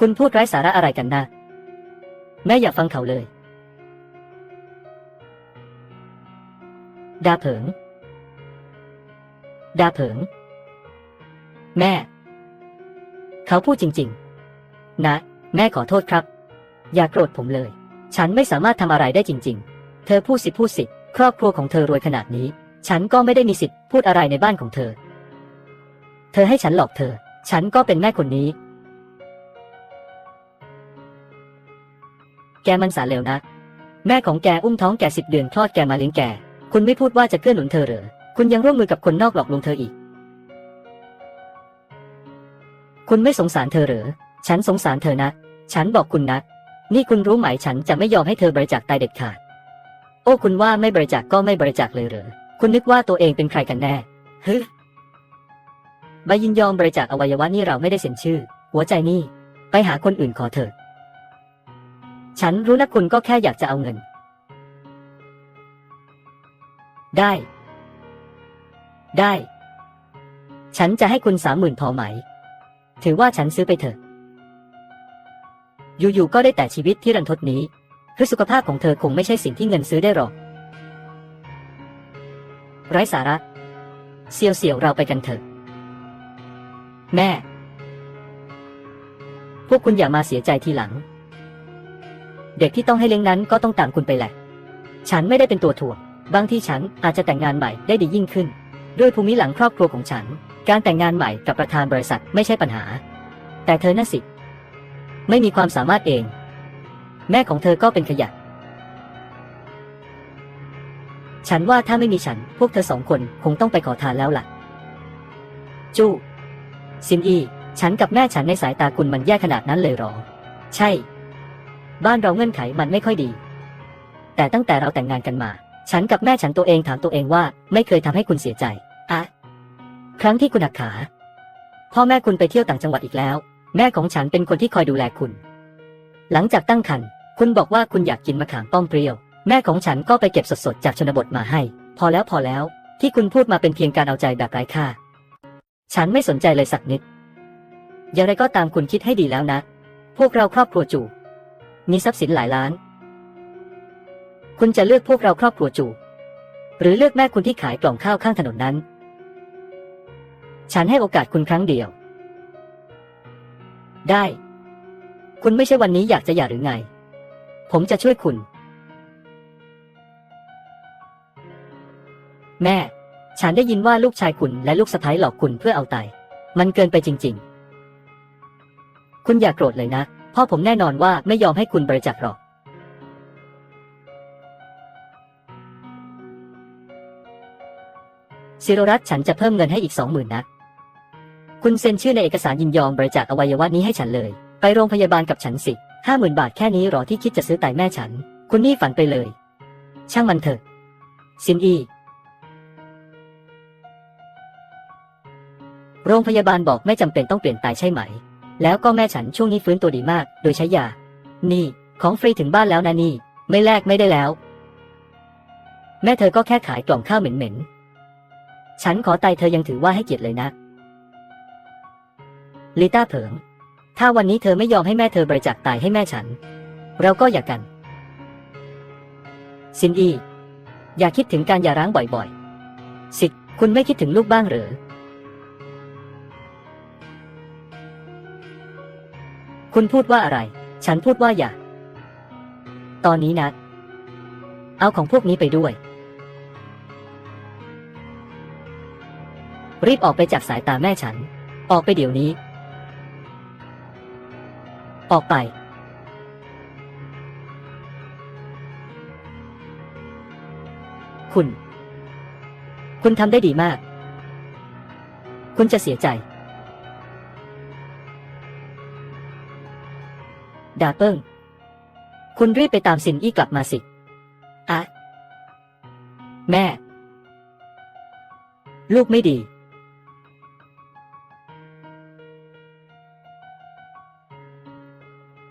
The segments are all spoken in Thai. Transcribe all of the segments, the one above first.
คุณพูดไร้สาระอะไรกันนะแม่อย่าฟังเขาเลย ดาเผิง ดาเผิง แม่ เขาพูดจริง ๆ นะ แม่ขอโทษครับ อย่าโกรธผมเลย ฉันไม่สามารถทำอะไรได้จริง ๆ เธอพูดสิพูดสิ ครอบครัวของเธอรวยขนาดนี้ ฉันก็ไม่ได้มีสิทธิ์พูดอะไรในบ้านของเธอ เธอให้ฉันหลอกเธอ ฉันก็เป็นแม่คนนี้ แกมันสารเลวนะ แม่ของแกอุ้มท้องแกสิบเดือนคลอดแกมาเลี้ยงแก คุณไม่พูดว่าจะเกื้อหนุนเธอเหรอ คุณยังร่วมมือกับคนนอกหลอกลวงเธออีก คุณไม่สงสารเธอเหรอ ฉันสงสารเธอนะ ฉันบอกคุณนะ นี่คุณรู้ไหมฉันจะไม่ยอมให้เธอบริจาคตายเด็ดขาด โอ้คุณว่าไม่บริจาคก็ไม่บริจาคเลยเหรอ คุณนึกว่าตัวเองเป็นใครกันแน่ฮึใบยินยอมบริจาคอวัยวะนี่เราไม่ได้เซ็นชื่อ หัวใจนี่ ไปหาคนอื่นขอเถิด ฉันรู้นะคุณก็แค่อยากจะเอาเงิน ได้ ได้ ฉันจะให้คุณสามหมื่นพอไหม ถือว่าฉันซื้อไปเถอะ อยู่ๆก็ได้แต่ชีวิตที่รันทดนี้คือสุขภาพของเธอคงไม่ใช่สิ่งที่เงินซื้อได้หรอก ไร้สาระ เสียวเสียวเราไปกันเถอะ แม่ พวกคุณอย่ามาเสียใจทีหลัง เด็กที่ต้องให้เลี้ยงนั้นก็ต้องตามคุณไปแหละ ฉันไม่ได้เป็นตัวถ่วง บางที่ฉันอาจจะแต่งงานใหม่ได้ดียิ่งขึ้น ด้วยภูมิหลังครอบครัวของฉัน การแต่งงานใหม่กับประธานบริษัทไม่ใช่ปัญหา แต่เธอน่ะสิ ไม่มีความสามารถเอง แม่ของเธอก็เป็นขยะ ฉันว่าถ้าไม่มีฉันพวกเธอสองคนคงต้องไปขอทานแล้วล่ะ จู้ซินอี ฉันกับแม่ฉันในสายตาคุณมันแย่ขนาดนั้นเลยหรอ ใช่ บ้านเราเงื่อนไขมันไม่ค่อยดี แต่ตั้งแต่เราแต่งงานกันมา ฉันกับแม่ฉันตัวเองถามตัวเองว่า ไม่เคยทำให้คุณเสียใจอะครั้งที่คุณหักขา พ่อแม่คุณไปเที่ยวต่างจังหวัดอีกแล้ว แม่ของฉันเป็นคนที่คอยดูแลคุณ หลังจากตั้งครรภ์คุณบอกว่าคุณอยากกินมะขามป้อมเปรี้ยว แม่ของฉันก็ไปเก็บสดๆจากชนบทมาให้ พอแล้วพอแล้ว ที่คุณพูดมาเป็นเพียงการเอาใจแบบไร้ค่า ฉันไม่สนใจเลยสักนิด อย่างไรก็ตามคุณคิดให้ดีแล้วนะ พวกเราครอบครัวจู มีทรัพย์สินหลายล้าน คุณจะเลือกพวกเราครอบครัวจู หรือเลือกแม่คุณที่ขายกล่องข้าวข้างถนนนั้น ฉันให้โอกาสคุณครั้งเดียว ได้ คุณไม่ใช่วันนี้อยากจะหย่าหรือไง ผมจะช่วยคุณ แม่ ฉันได้ยินว่าลูกชายคุณและลูกสะใภ้หลอกคุณเพื่อเอาไต มันเกินไปจริง ๆ คุณอย่ากโกรธเลยนะ พ่อผมแน่นอนว่าไม่ยอมให้คุณบริจาคหรอกศิโรรัตฉันจะเพิ่มเงินให้อีกสองหมื่นนะ คุณเซ็นชื่อในเอกสารยินยอมบริจาคอวัยวะนี้ให้ฉันเลย ไปโรงพยาบาลกับฉันสิห้าหมื่นบาทแค่นี้หรอที่คิดจะซื้อไตแม่ฉัน คุณนี่ฝันไปเลย ช่างมันเถอะ ซินอีโรงพยาบาลบอกไม่จำเป็นต้องเปลี่ยนไตใช่ไหม แล้วก็แม่ฉันช่วงนี้ฟื้นตัวดีมาก โดยใช้ยา นี่ ของฟรีถึงบ้านแล้วนะนี่ ไม่แลกไม่ได้แล้ว แม่เธอก็แค่ขายกล่องข้าวเหม็นๆ ฉันขอไตเธอยังถือว่าให้เกียรติเลยนะ ลิต้าเผิง ถ้าวันนี้เธอไม่ยอมให้แม่เธอบริจาคไตให้แม่ฉัน เราก็อย่ากัน ซินอี อย่าคิดถึงการหย่าร้างบ่อยๆ สิคุณไม่คิดถึงลูกบ้างหรือ คุณพูดว่าอะไร ฉันพูดว่าอย่า ตอนนี้นะ เอาของพวกนี้ไปด้วย รีบออกไปจากสายตาแม่ฉัน ออกไปเดี๋ยวนี้ ออกไป คุณ คุณทำได้ดีมาก คุณจะเสียใจ ดาเปิ้ง คุณรีบไปตามสินอี้กลับมาสิ อะ แม่ ลูกไม่ดี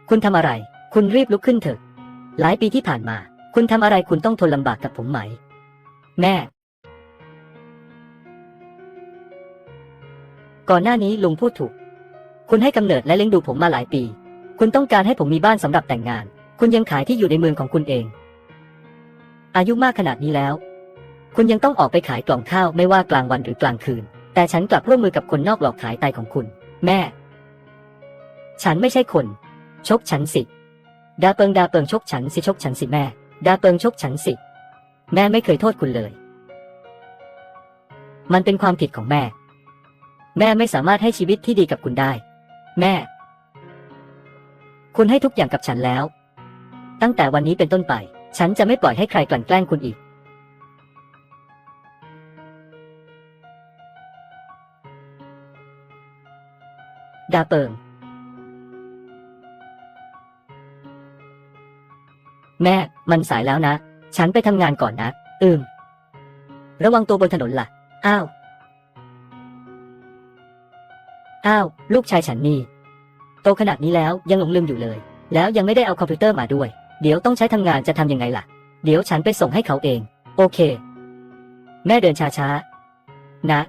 คุณทำอะไร คุณรีบลุกขึ้นเถอะ หลายปีที่ผ่านมา คุณทำอะไรคุณต้องทนลำบากกับผมไหม แม่ ก่อนหน้านี้ลุงพูดถูก คุณให้กำเนิดและเลี้ยงดูผมมาหลายปี คุณต้องการให้ผมมีบ้านสำหรับแต่งงาน คุณยังขายที่อยู่ในเมืองของคุณเอง อายุมากขนาดนี้แล้ว คุณยังต้องออกไปขายกล่องข้าวไม่ว่ากลางวันหรือกลางคืน แต่ฉันกลับร่วมมือกับคนนอกหลอกขายไตของคุณ แม่ ฉันไม่ใช่คน ชกฉันสิ ดาเปิงดาเปิงชกฉันสิชกฉันสิแม่ ดาเปิงชกฉันสิ แม่ไม่เคยโทษคุณเลย มันเป็นความผิดของแม่ แม่ไม่สามารถให้ชีวิตที่ดีกับคุณได้ แม่ คุณให้ทุกอย่างกับฉันแล้ว ตั้งแต่วันนี้เป็นต้นไป ฉันจะไม่ปล่อยให้ใครกลั่นแกล้งคุณอีก ดาเปิงแม่ มันสายแล้วนะ ฉันไปทำงานก่อนนะ อืม ระวังตัวบนถนนล่ะ อ้าว อ้าว ลูกชายฉันนี่ โตขนาดนี้แล้วยังหลงลืมอยู่เลย แล้วยังไม่ได้เอาคอมพิวเตอร์มาด้วย เดี๋ยวต้องใช้ทำงานจะทำยังไงล่ะ เดี๋ยวฉันไปส่งให้เขาเอง โอเค แม่เดินช้าๆ นะ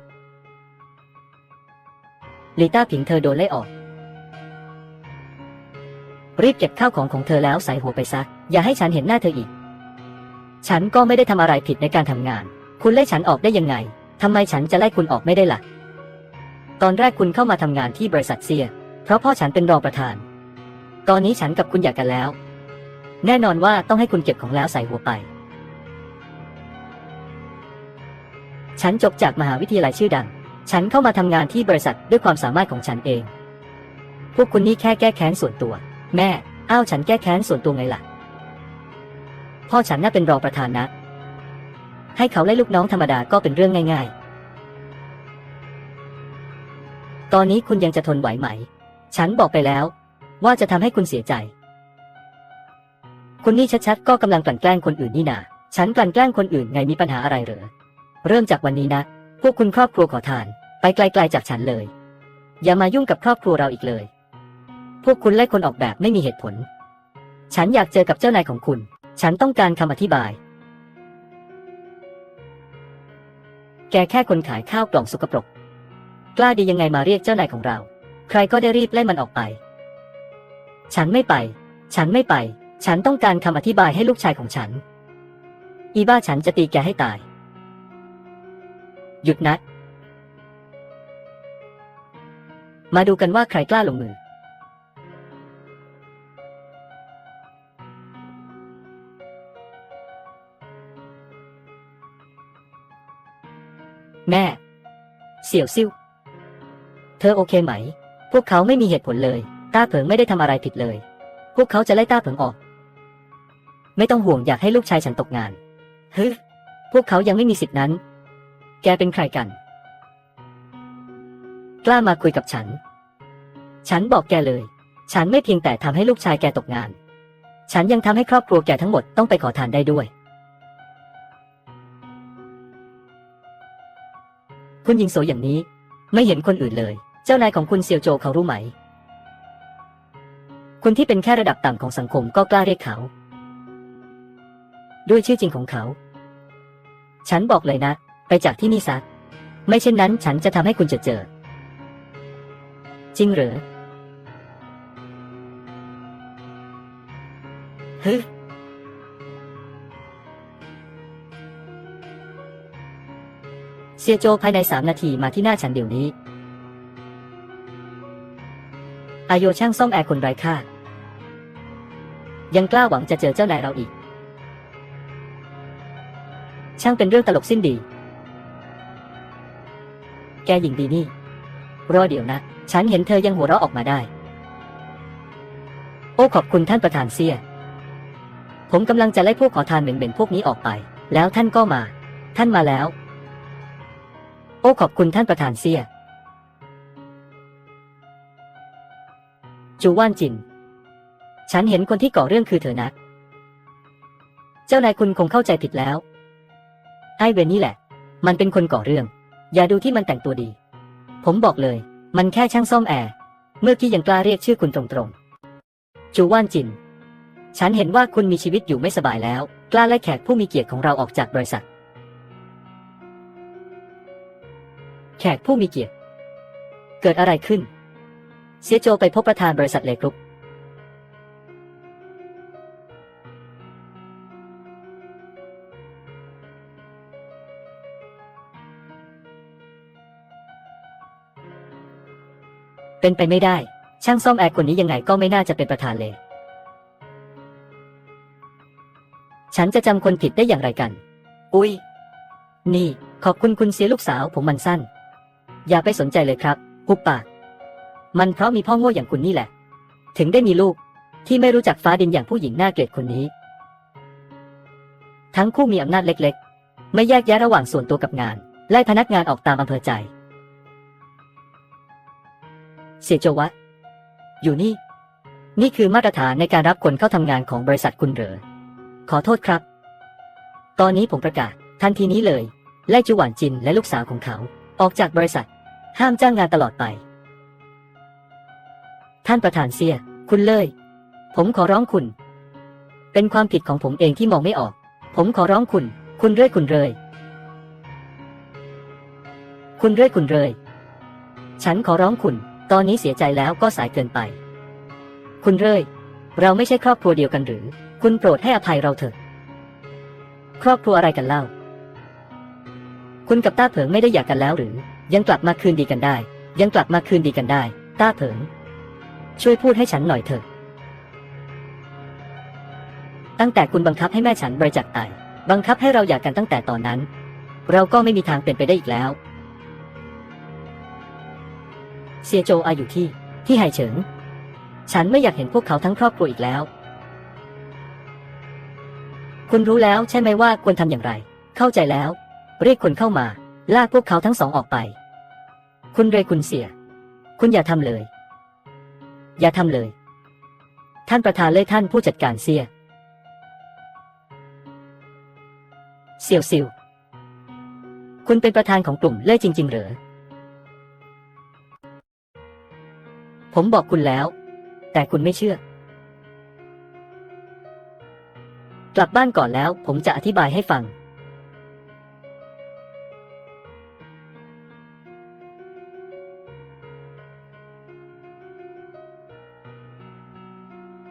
ลิต้าผิงเธอโดนไล่ออก รีบเก็บข้าวของของเธอแล้วใส่หัวไปซะ อย่าให้ฉันเห็นหน้าเธออีก ฉันก็ไม่ได้ทำอะไรผิดในการทำงาน คุณไล่ฉันออกได้ยังไงทำไมฉันจะไล่คุณออกไม่ได้ล่ะ ตอนแรกคุณเข้ามาทำงานที่บริษัทเซีย เพราะพ่อฉันเป็นรองประธาน ตอนนี้ฉันกับคุณอยากกันแล้ว แน่นอนว่าต้องให้คุณเก็บของแล้วใส่หัวไป ฉันจบจากมหาวิทยาลัยชื่อดัง ฉันเข้ามาทำงานที่บริษัทด้วยความสามารถของฉันเอง พวกคุณนี่แค่แก้แค้นส่วนตัว แม่ อ้าวฉันแก้แค้นส่วนตัวไงล่ะ พ่อฉันน่าเป็นรองประธานนะ ให้เขาไล่ลูกน้องธรรมดาก็เป็นเรื่องง่าย ๆตอนนี้คุณยังจะทนไหวไหม ฉันบอกไปแล้ว ว่าจะทำให้คุณเสียใจ คุณนี่ชัดๆ ก็กำลังกลั่นแกล้งคนอื่นนี่นา ฉันกลั่นแกล้งคนอื่นไงมีปัญหาอะไรเหรอ เริ่มจากวันนี้นะ พวกคุณครอบครัวขอทาน ไปไกลๆจากฉันเลย อย่ามายุ่งกับครอบครัวเราอีกเลย พวกคุณไล่คนออกแบบไม่มีเหตุผล ฉันอยากเจอกับเจ้านายของคุณ ฉันต้องการคำอธิบาย แกแค่คนขายข้าวกล่องสกปรก กล้าดียังไงมาเรียกเจ้านายของเรา ใครก็ได้รีบไล่มันออกไป ฉันไม่ไป ฉันไม่ไป ฉันต้องการคำอธิบายให้ลูกชายของฉัน อีบ้าฉันจะตีแกให้ตาย หยุดนะมาดูกันว่าใครกล้าลงมือ แม่ เสี่ยวซิ่วเธอโอเคไหม พวกเขาไม่มีเหตุผลเลย ต้าเผิงไม่ได้ทำอะไรผิดเลย พวกเขาจะไล่ต้าเผิงออก ไม่ต้องห่วงอยากให้ลูกชายฉันตกงานฮึพวกเขายังไม่มีสิทธินั้น แกเป็นใครกัน กล้ามาคุยกับฉัน ฉันบอกแกเลย ฉันไม่เพียงแต่ทำให้ลูกชายแกตกงาน ฉันยังทำให้ครอบครัวแกทั้งหมดต้องไปขอทานได้ด้วย คุณยิงโสอย่างนี้ ไม่เห็นคนอื่นเลย จ้านายของคุณเซียวโจเขารู้ไหมคุณที่เป็นแค่ระดับต่ำของสังคมก็กล้าเรียกเขา ด้วยชื่อจริงของเขา ฉันบอกเลยนะ ไปจากที่นี่ซะ ไม่เช่นนั้นฉันจะทำให้คุณเจอเจอ จริงเหรอฮึเซียโจภายในสามนาทีมาที่หน้าฉันเดี๋ยวนี้ อาโยช่างซ่อมแอร์คนไร้ค่า ยังกล้าหวังจะเจอเจ้านายเราอีก ช่างเป็นเรื่องตลกสิ้นดี แกหญิงดีนี่ รอเดี๋ยวนะ ฉันเห็นเธอยังหัวเราะออกมาได้ โอ้ขอบคุณท่านประธานเสีย ผมกำลังจะไล่พวกขอทานเหม็นๆพวกนี้ออกไป แล้วท่านก็มา ท่านมาแล้ว โอ้ขอบคุณท่านประธานเสีย จูว่านจิน ฉันเห็นคนที่ก่อเรื่องคือเธอนะ เจ้านายคุณคงเข้าใจผิดแล้ว ไอ้เวนนี่แหละ มันเป็นคนก่อเรื่อง อย่าดูที่มันแต่งตัวดี ผมบอกเลย มันแค่ช่างซ่อมแอร์ เมื่อกี้ยังกล้าเรียกชื่อคุณตรงๆ จูว่านจิน ฉันเห็นว่าคุณมีชีวิตอยู่ไม่สบายแล้ว กล้าไล่แขกผู้มีเกียรติของเราออกจากบริษัท แขกผู้มีเกียรติ เกิดอะไรขึ้น เสียโจไปพบประธานบริษัทเลกรุ๊ปเป็นไปไม่ได้ ช่างซ่อมแอร์คนนี้ยังไงก็ไม่น่าจะเป็นประธานเลย ฉันจะจำคนผิดได้อย่างไรกัน อุ้ย นี่ ขอบคุณคุณเสียลูกสาวผมมันสั้น อย่าไปสนใจเลยครับหุบปาก มันเพราะมีพ่อโง่อย่างคุณนี่แหละ ถึงได้มีลูกที่ไม่รู้จักฟ้าดินอย่างผู้หญิงน่าเกลียดคนนี้ ทั้งคู่มีอำนาจเล็กๆ ไม่แยกแยะระหว่างส่วนตัวกับงาน ไล่พนักงานออกตามอำเภอใจ เสียโจวัตอยู่นี่ นี่คือมาตรฐานในการรับคนเข้าทำงานของบริษัทคุณเหรอ ขอโทษครับ ตอนนี้ผมประกาศทันทีนี้เลย ไล่จูหวานจินและลูกสาวของเขา ออกจากบริษัท ห้ามจ้างงานตลอดไป ท่านประธานเสีย คุณเลย ผมขอร้องคุณ เป็นความผิดของผมเองที่มองไม่ออก ผมขอร้องคุณ คุณเรื่อยคุณเลย คุณเรื่อยคุณเลย ฉันขอร้องคุณ ตอนนี้เสียใจแล้วก็สายเกินไป คุณเรื่อยเราไม่ใช่ครอบครัวเดียวกันหรือ คุณโปรดให้อภัยเราเถอะ ครอบครัวอะไรกันเล่า คุณกับต้าเผิงไม่ได้อยากกันแล้วหรือ ยังกลับมาคืนดีกันได้ ยังกลับมาคืนดีกันได้ ต้าเผิง ช่วยพูดให้ฉันหน่อยเถอะ ตั้งแต่คุณบังคับให้แม่ฉันบริจาคไตบังคับให้เราอยากกันตั้งแต่ตอนนั้น เราก็ไม่มีทางเป็นไปได้อีกแล้วเสียโจอาอยู่ที่ที่ไห่เฉิง ฉันไม่อยากเห็นพวกเขาทั้งครอบครัวอีกแล้ว คุณรู้แล้วใช่ไหมว่าควรทำอย่างไร เข้าใจแล้ว เรียกคนเข้ามา ลากพวกเขาทั้งสองออกไป คุณเรคุณเสีย คุณอย่าทำเลย อย่าทำเลย ท่านประธานเลยท่านผู้จัดการเสีย เสี่ยวซิวคุณเป็นประธานของกลุ่มเล่ยจริง ๆ เหรอ ผมบอกคุณแล้ว แต่คุณไม่เชื่อ กลับบ้านก่อนแล้วผมจะอธิบายให้ฟัง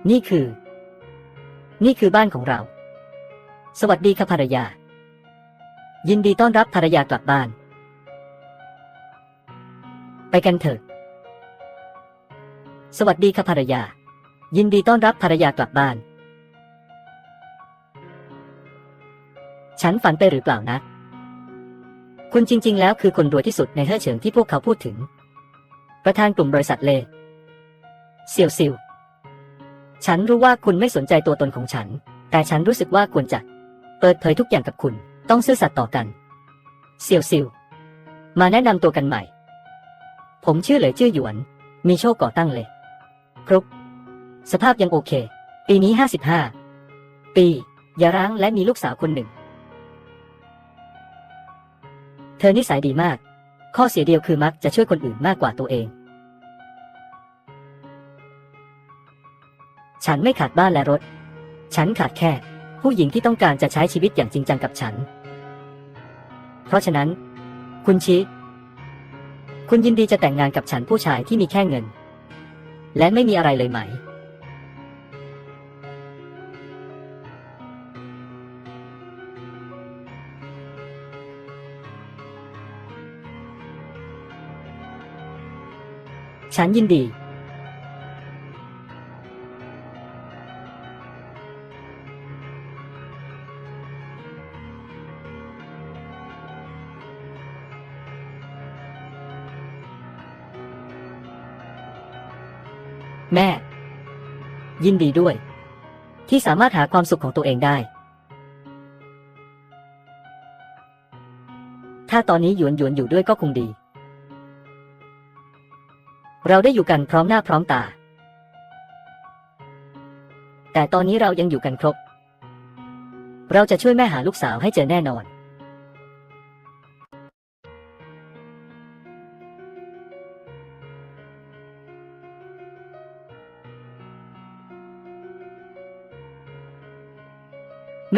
นี่คือ นี่คือบ้านของเรา สวัสดีค่ะภรรยา ยินดีต้อนรับภรรยากลับบ้าน ไปกันเถอะ สวัสดีค่ะภรรยา ยินดีต้อนรับภรรยากลับบ้าน ฉันฝันไปหรือเปล่านะ คุณจริง ๆ แล้วคือคนรวยที่สุดในเฮ่อเฉิงที่พวกเขาพูดถึง ประธานกลุ่มบริษัทเลเซียวซิว ฉันรู้ว่าคุณไม่สนใจตัวตนของฉัน แต่ฉันรู้สึกว่าควรจะ เปิดเผยทุกอย่างกับคุณ ต้องซื่อสัตย์ต่อกัน เซียวซิว มาแนะนำตัวกันใหม่ ผมชื่อเหลยชื่อหยวน มีโชคก่อตั้งเลย ครุกสภาพยังโอเค ปีนี้ห้าสิบห้า ปีอย่าร้างและมีลูกสาวคนหนึ่ง เธอนิสัยดีมาก ข้อเสียเดียวคือมักจะช่วยคนอื่นมากกว่าตัวเอง ฉันไม่ขาดบ้านและรถ ฉันขาดแค่ ผู้หญิงที่ต้องการจะใช้ชีวิตอย่างจริงจังกับฉัน เพราะฉะนั้น คุณชิ คุณยินดีจะแต่งงานกับฉันผู้ชายที่มีแค่เงิน และไม่มีอะไรเลยไหม ฉันยินดี ยินดีด้วย ที่สามารถหาความสุขของตัวเองได้ ถ้าตอนนี้หยวนหยวนอยู่ด้วยก็คงดี เราได้อยู่กันพร้อมหน้าพร้อมตา แต่ตอนนี้เรายังอยู่กันครบ เราจะช่วยแม่หาลูกสาวให้เจอแน่นอน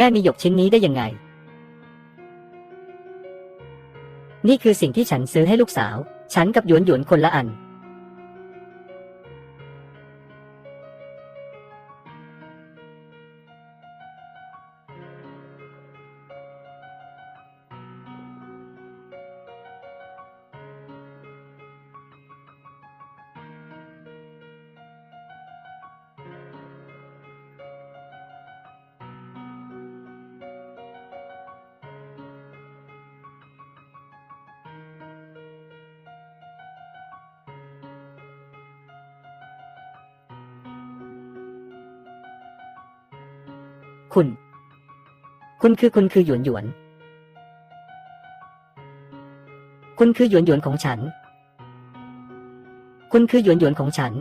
ม่มีหยกชิ้นนี้ได้ยังไง นี่คือสิ่งที่ฉันซื้อให้ลูกสาว ฉันกับหยวนหยวนคนละอัน คุณ คุณคือคุณคือหยวนหยวน คุณคือหยวนหยวนของฉัน คุณคือหยวนหยวนของฉัน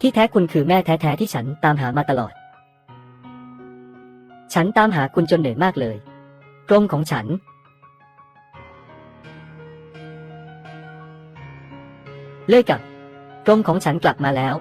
ที่แท้คุณคือแม่แท้ๆที่ฉันตามหามาตลอด ฉันตามหาคุณจนเหนื่อยมากเลยกรงของฉันเลิกกับ กรงของฉันกลับมาแล้ว